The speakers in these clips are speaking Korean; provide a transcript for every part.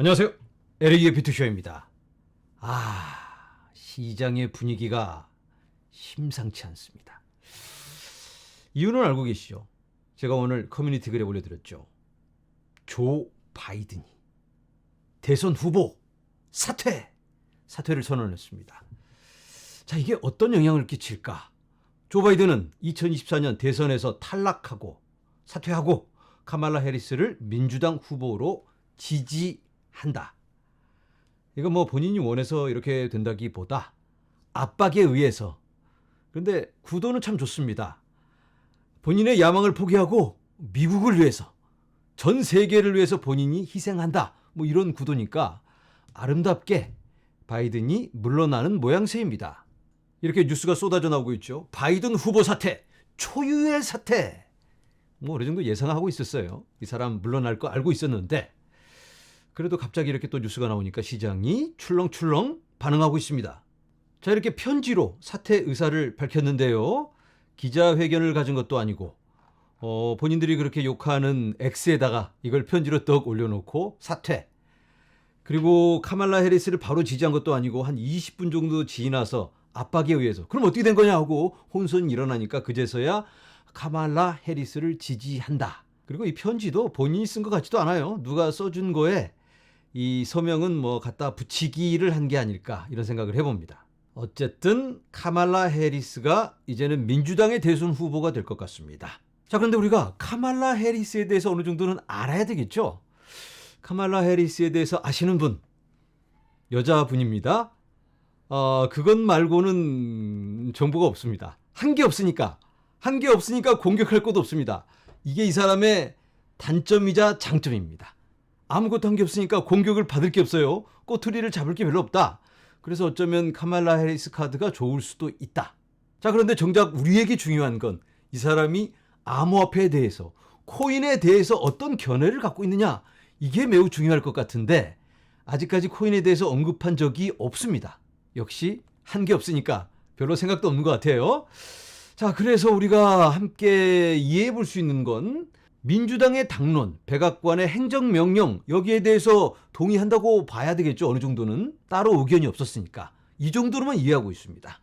안녕하세요. 에릭의 비투쇼입니다. 아, 시장의 분위기가 심상치 않습니다. 이유는 알고 계시죠? 제가 오늘 커뮤니티 글에 올려드렸죠. 조 바이든이 대선 후보 사퇴! 사퇴를 선언했습니다. 자, 이게 어떤 영향을 끼칠까? 조 바이든은 2024년 대선에서 탈락하고 사퇴하고 카말라 해리스를 민주당 후보로 지지 한다. 이거 뭐 본인이 원해서 이렇게 된다기보다 압박에 의해서. 그런데 구도는 참 좋습니다. 본인의 야망을 포기하고 미국을 위해서 전 세계를 위해서 본인이 희생한다. 뭐 이런 구도니까 아름답게 바이든이 물러나는 모양새입니다. 이렇게 뉴스가 쏟아져 나오고 있죠. 바이든 후보 사퇴, 초유의 사퇴. 뭐 어느 정도 예상하고 있었어요. 이 사람 물러날 거 알고 있었는데 그래도 갑자기 이렇게 또 뉴스가 나오니까 시장이 출렁출렁 반응하고 있습니다. 자, 이렇게 편지로 사퇴 의사를 밝혔는데요. 기자회견을 가진 것도 아니고, 어, 본인들이 그렇게 욕하는 X에다가 이걸 편지로 떡 올려놓고 사퇴. 그리고 카말라 해리스를 바로 지지한 것도 아니고 한 20분 정도 지나서 압박에 의해서 그럼 어떻게 된 거냐 하고 혼선이 일어나니까 그제서야 카말라 해리스를 지지한다. 그리고 이 편지도 본인이 쓴 것 같지도 않아요. 누가 써준 거에 이 서명은 뭐 갖다 붙이기를 한 게 아닐까 이런 생각을 해봅니다. 어쨌든 카말라 해리스가 이제는 민주당의 대선 후보가 될 것 같습니다. 자, 그런데 우리가 카말라 해리스에 대해서 어느 정도는 알아야 되겠죠? 카말라 해리스에 대해서 아시는 분, 여자분입니다. 어, 그것 말고는 정보가 없습니다. 한 게 없으니까. 한 게 없으니까 공격할 것도 없습니다. 이게 이 사람의 단점이자 장점입니다. 아무것도 한 게 없으니까 공격을 받을 게 없어요. 꼬투리를 잡을 게 별로 없다. 그래서 어쩌면 카말라 해리스 카드가 좋을 수도 있다. 자, 그런데 정작 우리에게 중요한 건 이 사람이 암호화폐에 대해서, 코인에 대해서 어떤 견해를 갖고 있느냐. 이게 매우 중요할 것 같은데, 아직까지 코인에 대해서 언급한 적이 없습니다. 역시 한 게 없으니까 별로 생각도 없는 것 같아요. 자, 그래서 우리가 함께 이해해 볼 수 있는 건 민주당의 당론, 백악관의 행정명령, 여기에 대해서 동의한다고 봐야 되겠죠. 어느 정도는. 따로 의견이 없었으니까. 이 정도로만 이해하고 있습니다.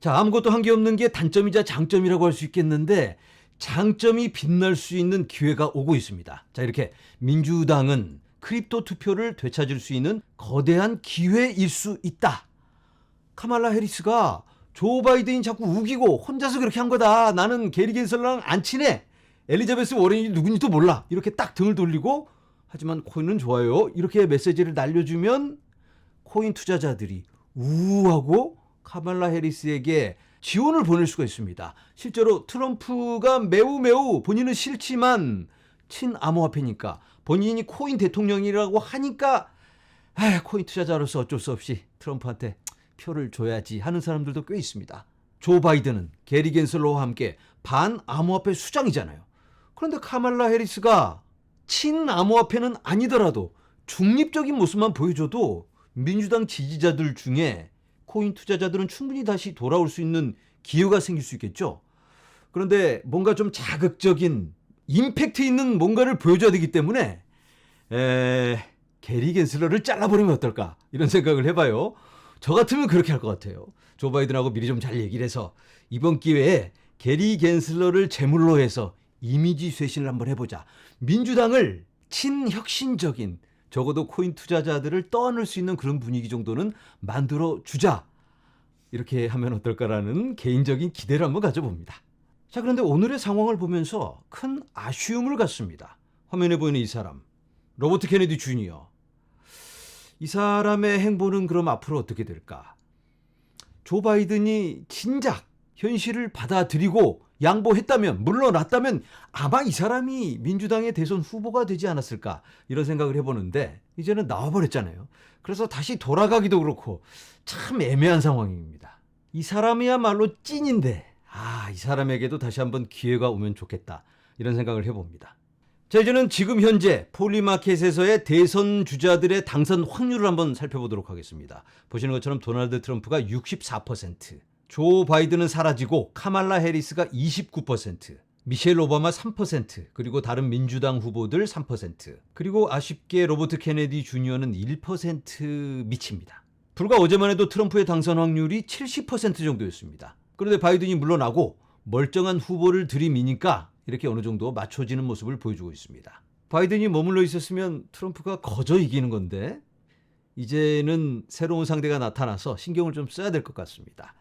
자, 아무것도 한 게 없는 게 단점이자 장점이라고 할 수 있겠는데, 장점이 빛날 수 있는 기회가 오고 있습니다. 자, 이렇게 민주당은 크립토 투표를 되찾을 수 있는 거대한 기회일 수 있다. 카말라 해리스가 조 바이든이 자꾸 우기고 혼자서 그렇게 한 거다. 나는 게리 겐슬러랑 안 친해. 엘리자베스 워렌이 누군지도 몰라. 이렇게 딱 등을 돌리고 하지만 코인은 좋아요. 이렇게 메시지를 날려주면 코인 투자자들이 우하고 카말라 해리스에게 지원을 보낼 수가 있습니다. 실제로 트럼프가 매우 매우 본인은 싫지만 친암호화폐니까 본인이 코인 대통령이라고 하니까 아, 코인 투자자로서 어쩔 수 없이 트럼프한테 표를 줘야지 하는 사람들도 꽤 있습니다. 조 바이든은 게리 겐슬러와 함께 반암호화폐 수장이잖아요. 그런데 카말라 해리스가 친암호화폐는 아니더라도 중립적인 모습만 보여줘도 민주당 지지자들 중에 코인 투자자들은 충분히 다시 돌아올 수 있는 기회가 생길 수 있겠죠. 그런데 뭔가 좀 자극적인 임팩트 있는 뭔가를 보여줘야 되기 때문에 에, 게리 겐슬러를 잘라버리면 어떨까 이런 생각을 해봐요. 저 같으면 그렇게 할 것 같아요. 조 바이든하고 미리 좀 잘 얘기를 해서 이번 기회에 게리 겐슬러를 제물로 해서 이미지 쇄신을 한번 해보자. 민주당을 친혁신적인 적어도 코인 투자자들을 떠안을 수 있는 그런 분위기 정도는 만들어 주자. 이렇게 하면 어떨까라는 개인적인 기대를 한번 가져봅니다. 자, 그런데 오늘의 상황을 보면서 큰 아쉬움을 갖습니다. 화면에 보이는 이 사람, 로버트 케네디 주니어. 이 사람의 행보는 그럼 앞으로 어떻게 될까? 조 바이든이 진작 현실을 받아들이고 양보했다면, 물러났다면 아마 이 사람이 민주당의 대선 후보가 되지 않았을까? 이런 생각을 해보는데, 이제는 나와버렸잖아요. 그래서 다시 돌아가기도 그렇고, 참 애매한 상황입니다. 이 사람이야말로 찐인데, 아, 이 사람에게도 다시 한번 기회가 오면 좋겠다. 이런 생각을 해봅니다. 자, 이제는 지금 현재 폴리마켓에서의 대선 주자들의 당선 확률을 한번 살펴보도록 하겠습니다. 보시는 것처럼 도널드 트럼프가 64%, 조 바이든은 사라지고 카말라 해리스가 29%, 미셸 오바마 3%, 그리고 다른 민주당 후보들 3%, 그리고 아쉽게 로버트 케네디 주니어는 1% 미칩니다. 불과 어제만 해도 트럼프의 당선 확률이 70% 정도였습니다. 그런데 바이든이 물러나고 멀쩡한 후보를 들이미니까 이렇게 어느 정도 맞춰지는 모습을 보여주고 있습니다. 바이든이 머물러 있었으면 트럼프가 거저 이기는 건데 이제는 새로운 상대가 나타나서 신경을 좀 써야 될 것 같습니다.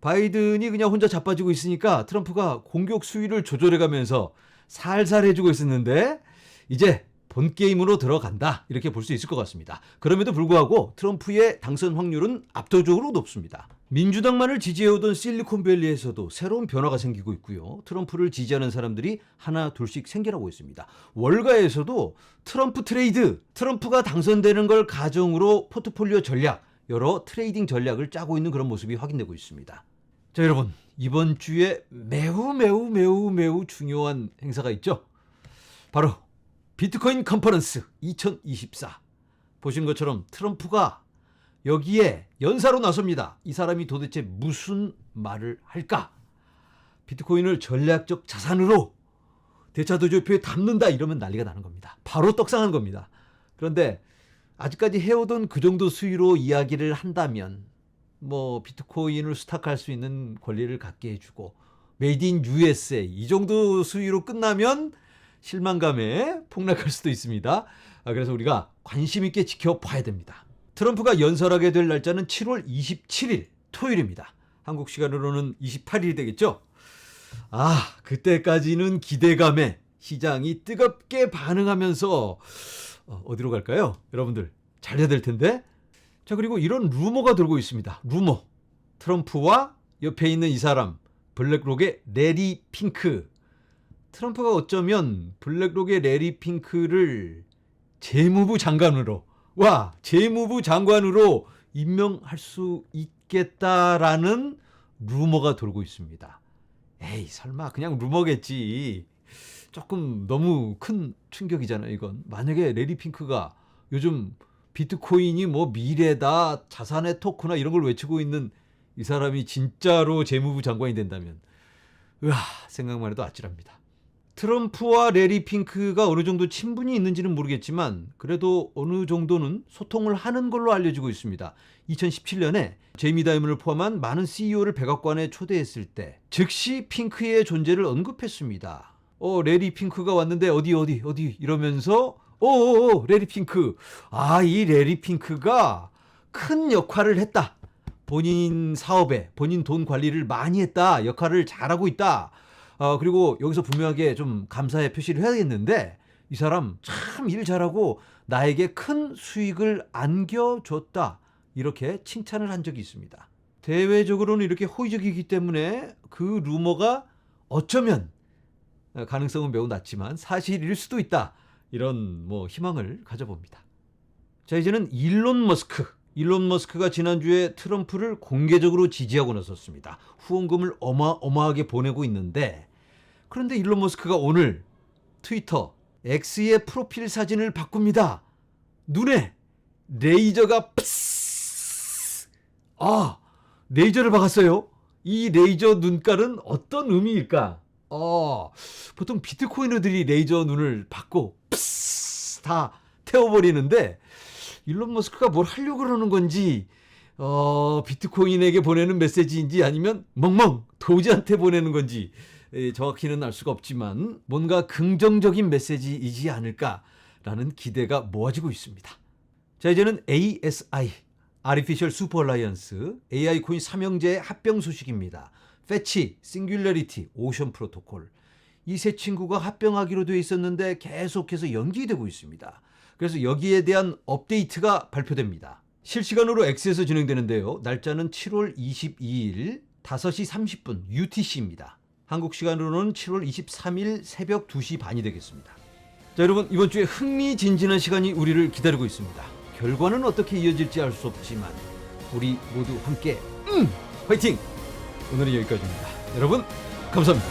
바이든이 그냥 혼자 자빠지고 있으니까 트럼프가 공격 수위를 조절해 가면서 살살 해주고 있었는데 이제 본 게임으로 들어간다 이렇게 볼 수 있을 것 같습니다. 그럼에도 불구하고 트럼프의 당선 확률은 압도적으로 높습니다. 민주당만을 지지해오던 실리콘밸리에서도 새로운 변화가 생기고 있고요. 트럼프를 지지하는 사람들이 하나 둘씩 생겨나고 있습니다. 월가에서도 트럼프 트레이드, 트럼프가 당선되는 걸 가정으로 포트폴리오 전략, 여러 트레이딩 전략을 짜고 있는 그런 모습이 확인되고 있습니다. 자, 여러분. 이번 주에 매우 매우 매우 매우 중요한 행사가 있죠. 바로 비트코인 컨퍼런스 2024. 보신 것처럼 트럼프가 여기에 연사로 나섭니다. 이 사람이 도대체 무슨 말을 할까? 비트코인을 전략적 자산으로 대차 도조표에 담는다 이러면 난리가 나는 겁니다. 바로 떡상한 겁니다. 그런데 아직까지 해오던 그 정도 수위로 이야기를 한다면 뭐 비트코인을 수탁할 수 있는 권리를 갖게 해주고 메이드 인 USA 이 정도 수위로 끝나면 실망감에 폭락할 수도 있습니다. 아, 그래서 우리가 관심 있게 지켜봐야 됩니다. 트럼프가 연설하게 될 날짜는 7월 27일 토요일입니다. 한국 시간으로는 28일이 되겠죠? 아, 그때까지는 기대감에 시장이 뜨겁게 반응하면서 어, 어디로 갈까요? 여러분들 잘 해야 될 텐데. 자, 그리고 이런 루머가 돌고 있습니다. 루머. 트럼프와 옆에 있는 이 사람, 블랙록의 레리 핑크. 트럼프가 어쩌면 블랙록의 레리 핑크를 재무부 장관으로, 와, 재무부 장관으로 임명할 수 있겠다라는 루머가 돌고 있습니다. 에이, 설마 그냥 루머겠지. 조금 너무 큰 충격이잖아요, 이건. 만약에 레리 핑크가 요즘 비트코인이 뭐 미래다, 자산의 토크나 이런 걸 외치고 있는 이 사람이 진짜로 재무부 장관이 된다면, 으아, 생각만 해도 아찔합니다. 트럼프와 레리 핑크가 어느 정도 친분이 있는지는 모르겠지만, 그래도 어느 정도는 소통을 하는 걸로 알려지고 있습니다. 2017년에 제이미 다이먼을 포함한 많은 CEO를 백악관에 초대했을 때, 즉시 핑크의 존재를 언급했습니다. 어, 레리 핑크가 왔는데 어디 어디 어디? 이러면서 어어어 레리 핑크. 아 이 레리 핑크가 큰 역할을 했다. 본인 사업에 본인 돈 관리를 많이 했다. 역할을 잘하고 있다. 어 그리고 여기서 분명하게 좀 감사의 표시를 해야겠는데 이 사람 참 일 잘하고 나에게 큰 수익을 안겨줬다. 이렇게 칭찬을 한 적이 있습니다. 대외적으로는 이렇게 호의적이기 때문에 그 루머가 어쩌면 가능성은 매우 낮지만 사실일 수도 있다. 이런 뭐 희망을 가져봅니다. 자, 이제는 일론 머스크. 일론 머스크가 지난주에 트럼프를 공개적으로 지지하고 나섰습니다. 후원금을 어마어마하게 보내고 있는데 그런데 일론 머스크가 오늘 트위터 X의 프로필 사진을 바꿉니다. 눈에 레이저가 푸스! 아, 레이저를 박았어요. 이 레이저 눈깔은 어떤 의미일까? 어, 보통 비트코이너들이 레이저 눈을 받고 푸스 다 태워버리는데 일론 머스크가 뭘 하려고 그러는 건지 어, 비트코인에게 보내는 메시지인지 아니면 멍멍 도지한테 보내는 건지 에, 정확히는 알 수가 없지만 뭔가 긍정적인 메시지이지 않을까라는 기대가 모아지고 있습니다. 자 이제는 ASI Artificial Super Alliance AI 코인 삼형제의 합병 소식입니다. 패치, 싱귤러리티, 오션 프로토콜 이 세 친구가 합병하기로 되어 있었는데 계속해서 연기되고 있습니다. 그래서 여기에 대한 업데이트가 발표됩니다. 실시간으로 X에서 진행되는데요. 날짜는 7월 22일 5시 30분 UTC입니다. 한국 시간으로는 7월 23일 새벽 2시 반이 되겠습니다. 자, 여러분 이번 주에 흥미진진한 시간이 우리를 기다리고 있습니다. 결과는 어떻게 이어질지 알 수 없지만 우리 모두 함께 음! 화이팅! 오늘은 여기까지입니다. 여러분 감사합니다.